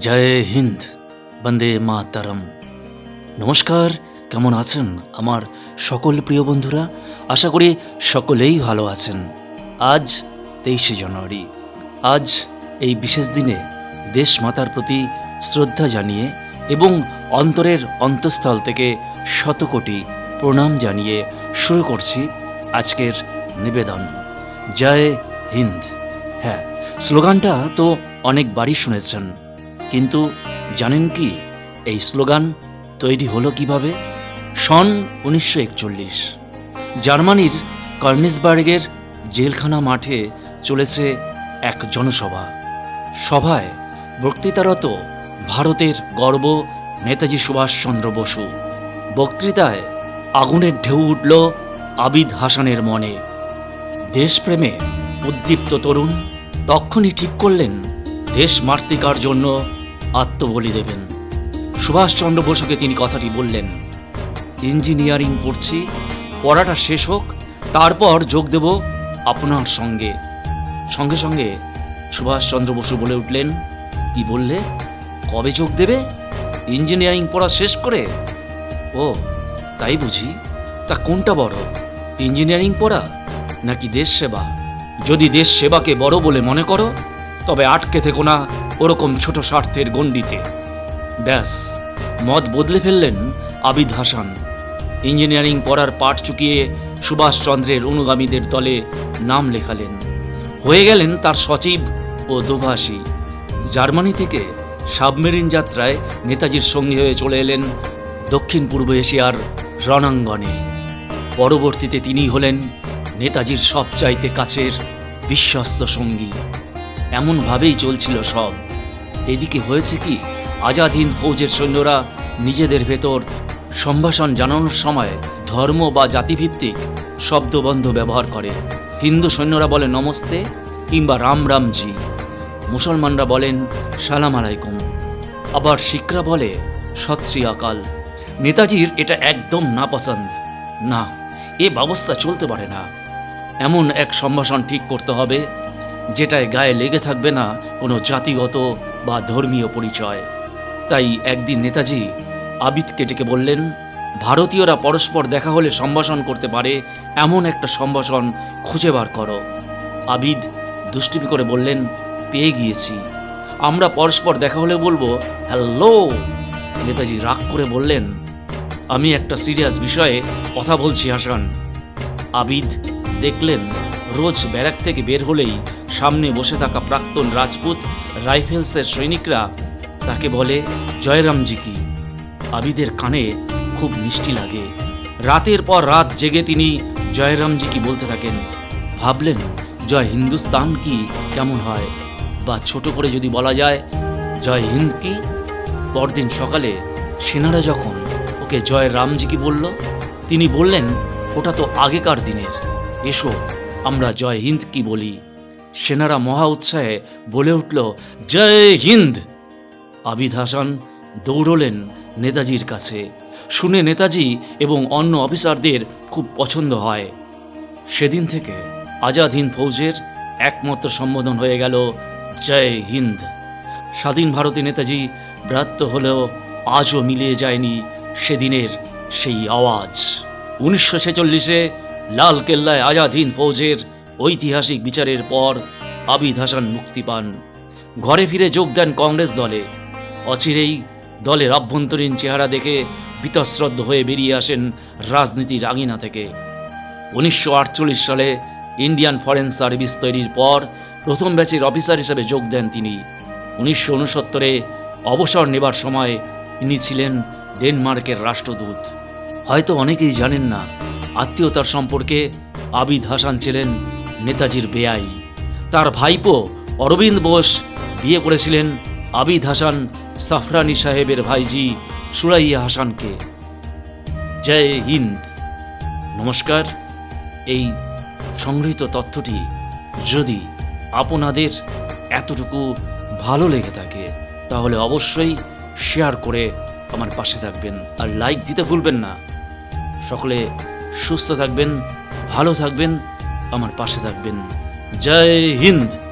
জয় হিন্দ, বন্দে মাতারম। নমস্কার, কেমন আছেন আমার সকল প্রিয় বন্ধুরা? আশা করি সকলেই ভালো আছেন। আজ তেইশে জানুয়ারি। আজ এই বিশেষ দিনে দেশ মাতার প্রতি শ্রদ্ধা জানিয়ে এবং অন্তরের অন্তঃস্থল থেকে শতকোটি প্রণাম জানিয়ে শুরু করছি আজকের নিবেদন। জয় হিন্দ। হ্যাঁ স্লোগানটা তো অনেকবারই শুনেছেন। কিন্তু জানেন কি, এই স্লোগান তৈরি হলো কীভাবে? সন উনিশশো একচল্লিশ। জার্মানির কর্নিসবার্গের জেলখানা মাঠে চলেছে এক জনসভা। সভায় বক্তৃতারত ভারতের গর্ব নেতাজি সুভাষচন্দ্র বসু। বক্তৃতায় আগুনের ঢেউ উঠল আবিদ হাসানের মনে। দেশপ্রেমে উদ্দীপ্ত তরুণ তখনই ঠিক করলেন দেশ মাতৃকার জন্য আত্মবলি দেবেন। সুভাষচন্দ্র বসুকে তিনি কথাটি বললেন, ইঞ্জিনিয়ারিং পড়ছি, পড়াটা শেষ হোক, তারপর যোগ দেব আপনার সঙ্গে। সঙ্গে সঙ্গে সুভাষচন্দ্র বসু বলে উঠলেন, কি বললে? কবে যোগ দেবে? ইঞ্জিনিয়ারিং পড়া শেষ করে? ও, তাই বুঝি। তা কোনটা বড়, ইঞ্জিনিয়ারিং পড়া নাকি দেশ সেবা? যদি দেশ সেবাকে বড় বলে মনে করো তবে আটকে থেকো না ওরকম ছোট স্বার্থের গণ্ডিতে। ব্যাস মত বদলে ফেললেন আবিদ হাসান। ইঞ্জিনিয়ারিং পড়ার পাঠ চুকিয়ে সুভাষচন্দ্রের অনুগামীদের দলে নাম লেখালেন। হয়ে গেলেন তার সচিব ও দোভাষী। জার্মানি থেকে সাবমেরিন যাত্রায় নেতাজির সঙ্গী হয়ে চলে এলেন দক্ষিণ পূর্ব এশিয়ার রণাঙ্গনে। পরবর্তীতে তিনি হলেন নেতাজির সবচাইতে কাছের বিশ্বস্ত সঙ্গী। এমনভাবেই চলছিল সব। এদিকে হয়েছে কি আজাদ হিন্দ ফৌজের সৈন্যরা নিজেদের ভেতর সম্ভাষণ জানানোর সময় ধর্ম বা জাতিভিত্তিক শব্দবন্ধ ব্যবহার করে। হিন্দু সৈন্যরা বলে নমস্তে কিংবা রাম রামজি। মুসলমানরা বলেন সালাম আলাইকুম। আবার শিখরা বলে সৎ শ্রী আকাল। নেতাজির এটা একদম নাপসন্দ না, এ ব্যবস্থা চলতে পারে না। এমন এক সম্ভাষণ ঠিক করতে হবে যেটায় গায়ে লেগে থাকবে না কোনো জাতিগত বা ধর্মীয় পরিচয়। তাই একদিন নেতাজি আবিদকে ডেকে বললেন, ভারতীয়রা পরস্পর দেখা হলে সম্ভাষণ করতে পারে, এমন একটা সম্ভাষণ খুঁজে বার করো। আবিদ দুষ্টিমি করে বললেন, পেয়ে গিয়েছি। আমরা পরস্পর দেখা হলে বলব, হ্যালো! নেতাজি রাগ করে বললেন, আমি একটা সিরিয়াস বিষয়ে কথা বলছি, হাসান। আবিদ দেখলেন, রোজ ব্যারাক থেকে বের হলেই সামনে বসে থাকা প্রাক্তন রাজপুত রাইফেলসের সৈনিকরা তাকে বলে, জয়রামজি কি? আবিদের কানে খুব মিষ্টি লাগে। রাতের পর রাত জেগে তিনি জয়রামজি কি বলতে থাকেন, ভাবলেন জয় হিন্দুস্তান কি কেমন হয়? বা ছোট করে যদি বলা যায়, জয় হিন্দ কি? পরদিন সকালে সেনারা যখন ওকে জয় রামজি কি বলল, তিনি বললেন, ওটা তো আগেকার দিনের। এসো, আমরা জয় হিন্দ কি বলি। সেনারা মহা উৎসাহে বলে উঠল, জয় হিন্দ! আবিদ হাসান দৌড়লেন নেতাজির কাছে। শুনে নেতাজি এবং অন্য অফিসারদের খুব পছন্দ হয়। সেদিন থেকে আজাদ হিন্দ ফৌজের একমাত্র সম্বোধন হয়ে গেল, জয় হিন্দ! স্বাধীন ভারতে নেতাজি ব্রাত্য হলেও আজও মিলিয়ে যায়নি সেদিনের সেই আওয়াজ। উনিশশো ছেচল্লিশে লাল কেল্লায় আজাদ হিন্দ ফৌজের ঐতিহাসিক বিচারের পর আবিদ হাসান মুক্তি পান। ঘরে ফিরে যোগ দেন কংগ্রেস দলে। অচিরেই দলের আভ্যন্তরীণ চেহারা দেখে বীতশ্রদ্ধ হয়ে বেরিয়ে আসেন রাজনীতির আঙিনা থেকে। উনিশশো আটচল্লিশ সালে ইন্ডিয়ান ফরেন সার্ভিস তৈরির পর প্রথম ব্যাচের অফিসার হিসেবে যোগ দেন তিনি। উনিশশো উনসত্তরে অবসর নেবার সময় ইনি ছিলেন ডেনমার্কের রাষ্ট্রদূত। হয়তো অনেকেই জানেন না, আত্মীয়তার সম্পর্কে আবিদ হাসান ছিলেন নেতাজির বেয়াই তার ভাইপো অরবিন্দ বোস বিয়ে করেছিলেন আবিদ হাসান সাফরানি সাহেবের ভাইজি সুরাইয়া হাসানকে। জয় হিন্দ। নমস্কার। এই সংগৃহীত তথ্যটি যদি আপনাদের এতটুকু ভালো লেগে থাকে, তাহলে অবশ্যই শেয়ার করে আমার পাশে থাকবেন আর লাইক দিতে ভুলবেন না। সকলে সুস্থ থাকবেন, ভালো থাকবেন আমার পাশে থাকবেন। জয় হিন্দ!